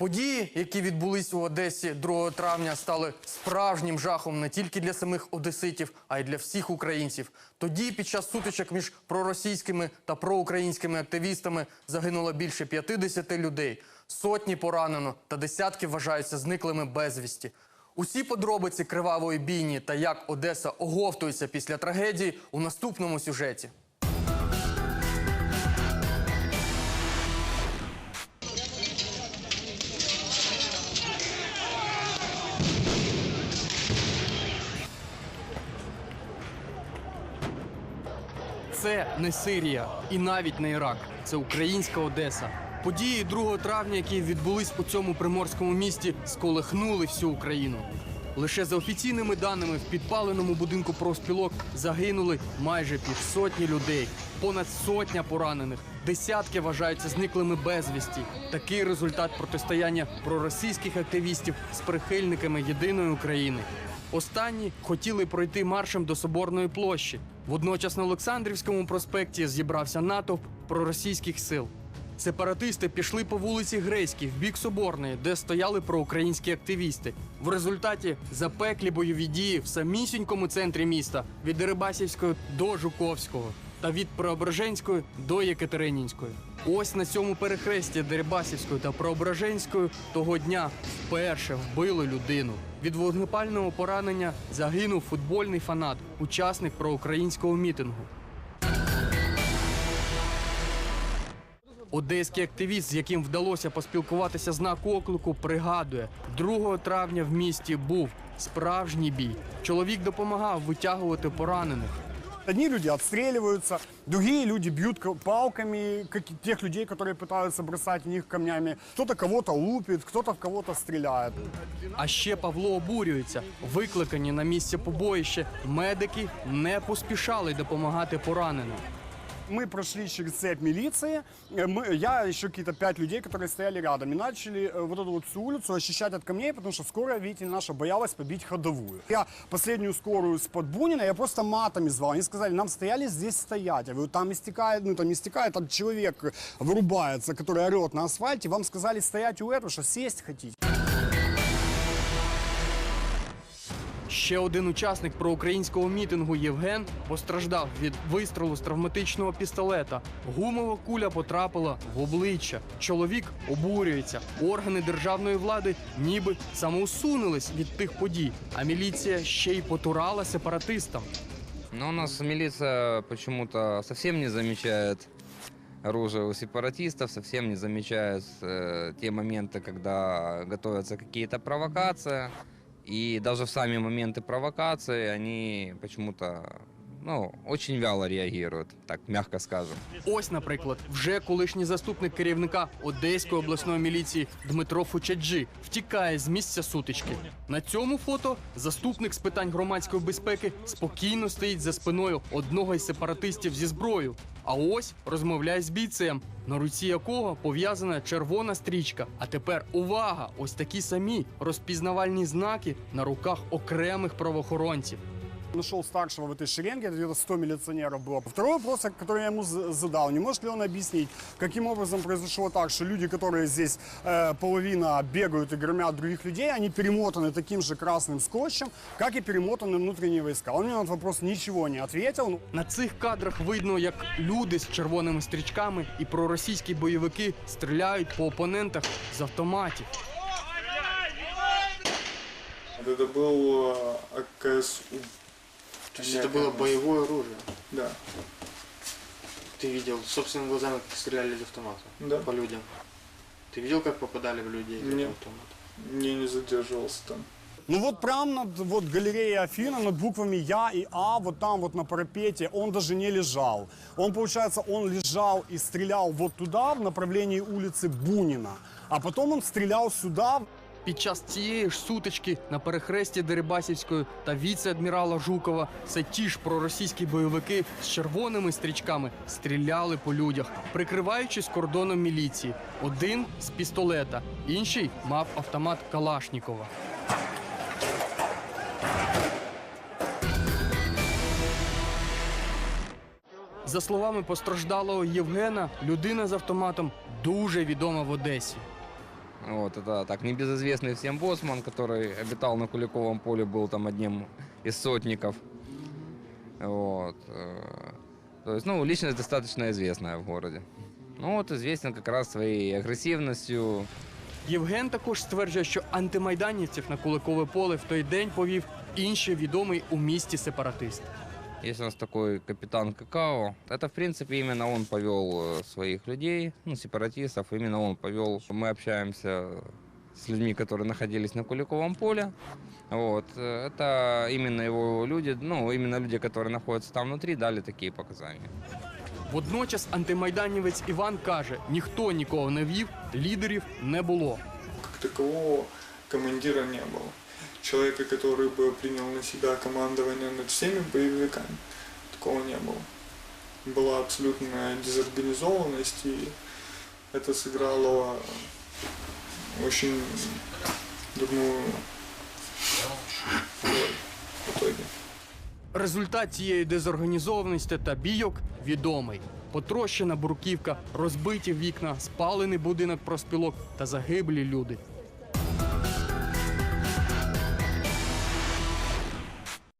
Події, які відбулись у Одесі 2 травня, стали справжнім жахом не тільки для самих одеситів, а й для всіх українців. Тоді, під час сутичок між проросійськими та проукраїнськими активістами, загинуло більше 50 людей. Сотні поранено та десятки вважаються зниклими безвісті. Усі подробиці кривавої бійні та як Одеса оговтується після трагедії у наступному сюжеті. Це не Сирія і навіть не Ірак. Це українська Одеса. Події 2 травня, які відбулись у цьому приморському місті, сколихнули всю Україну. Лише за офіційними даними в підпаленому будинку профспілок загинули майже півсотні людей, понад сотня поранених, десятки вважаються зниклими безвісті. Такий результат протистояння проросійських активістів з прихильниками єдиної України. Останні хотіли пройти маршем до Соборної площі. Водночас на Олександрівському проспекті зібрався натовп проросійських сил. Сепаратисти пішли по вулиці Грейській в бік Соборної, де стояли проукраїнські активісти. В результаті запеклі бойові дії в самісінькому центрі міста від Дерибасівської до Жуковського та від Преображенської до Єкатеринінської. Ось на цьому перехресті Дерибасівської та Преображенської того дня вперше вбили людину. Від вогнепального поранення загинув футбольний фанат, учасник проукраїнського мітингу. Одеський активіст, з яким вдалося поспілкуватися знак оклику, пригадує, 2 травня в місті був справжній бій. Чоловік допомагав витягувати поранених. Одни люди отстреливаются, другие люди бьют палками как- тех людей, которые пытаются бросать в них камнями. Кто-то кого-то лупит, кто-то в кого-то стреляет. А ще Павло обурюється. Викликані на місце побоїще медики не поспішали допомагати пораненим Мы прошли через цепь милиции, э, мы, я еще какие-то пять людей, которые стояли рядом, и начали э, вот эту вот всю улицу очищать от камней, потому что скорая, видите, наша боялась побить ходовую. Я последнюю скорую с-под Бунина, я просто матами звал. Они сказали, нам стояли здесь стоять. Я говорю, там истекает, ну там истекает, там человек вырубается, который орет на асфальте. Вам сказали стоять у этого, что сесть хотите. Ще один учасник проукраїнського мітингу Євген постраждав від вистрілу з травматичного пістолета. Гумова куля потрапила в обличчя. Чоловік обурюється. Органи державної влади ніби самоусунулись від тих подій, а міліція ще й потурала сепаратистам. Но у нас милиция почему-то совсем не замечает оружие у сепаратистов, совсем не замечает э, те моменты, когда готовятся какие-то провокации. И даже в сами моменты провокации они почему-то ну, очень вяло реагируют, так мягко скажем. Ось, наприклад, вже колишній заступник керівника Одеської обласної міліції Дмитро Фучаджі втікає з місця сутички. На цьому фото заступник з питань громадської безпеки спокійно стоїть за спиною одного із сепаратистів зі зброєю. А ось розмовляє з бійцем, на руці якого пов'язана червона стрічка. А тепер увага! Ось такі самі розпізнавальні знаки на руках окремих правоохоронців. Нашел старшего в этой шеренге, это где-то 100 милиционеров было. Второй вопрос, который я ему з- задал, не может ли он объяснить, каким образом произошло так, что люди, которые здесь э, половина бегают и громят других людей, они перемотаны таким же красным скотчем, как и перемотаны внутренние войска. Он мне на этот вопрос ничего не ответил. Ну, На цих кадрах видно, як люди з червоними стрічками і проросійські бойовики стріляють по опонентах з автоматів. Вот Это был э, АКСУ. То есть это было боевое оружие. Да. Ты видел собственными глазами, как стреляли из автомата Да. по людям. Ты видел, как попадали в людей из автомата? Не, не задерживался там. Ну вот прям над вот галереей Афина, над буквами Я и А, вот там вот на парапете, он даже не лежал. Он, получается, он лежал и стрелял вот туда, в направлении улицы Бунина. А потом он стрелял сюда, Під час цієї ж сутички на перехресті Дерибасівської та віце-адмірала Жукова це ті ж проросійські бойовики з червоними стрічками стріляли по людях, прикриваючись кордоном міліції. Один з пістолета, інший мав автомат Калашнікова. За словами постраждалого Євгена, людина з автоматом дуже відома в Одесі. Вот, это так, небезызвестный всем боссман, который обитал на Куликовом поле, был там одним из сотников. Вот. э, То есть, ну, личность достаточно известная в городе. Ну, вот известен как раз своей агрессивностью, Євген також стверджує, що антимайданівців на Куликове поле в той день повів інший відомий у місті сепаратист. Есть у нас такой капитан Какао. Это, в принципе, именно он повел э, своих людей, ну, сепаратистов, именно он повел. Мы общаемся с людьми, которые находились на Куликовом поле. Вот. э, Это именно его люди, ну, именно люди, которые находятся там внутри, дали такие показания. Водночас антимайданівець Іван каже, ніхто нікого не вів, лідерів не було. Как такового командира не было. Человека, который бы принял на себя командование над всеми боевиками, такого не было. Была абсолютная дезорганизованность, и это сыграло очень дурную роль в итоге. Результат цієї дезорганізованості та бійок відомий. Потрощена бурківка, розбиті вікна, спалений будинок проспілок та загиблі люди.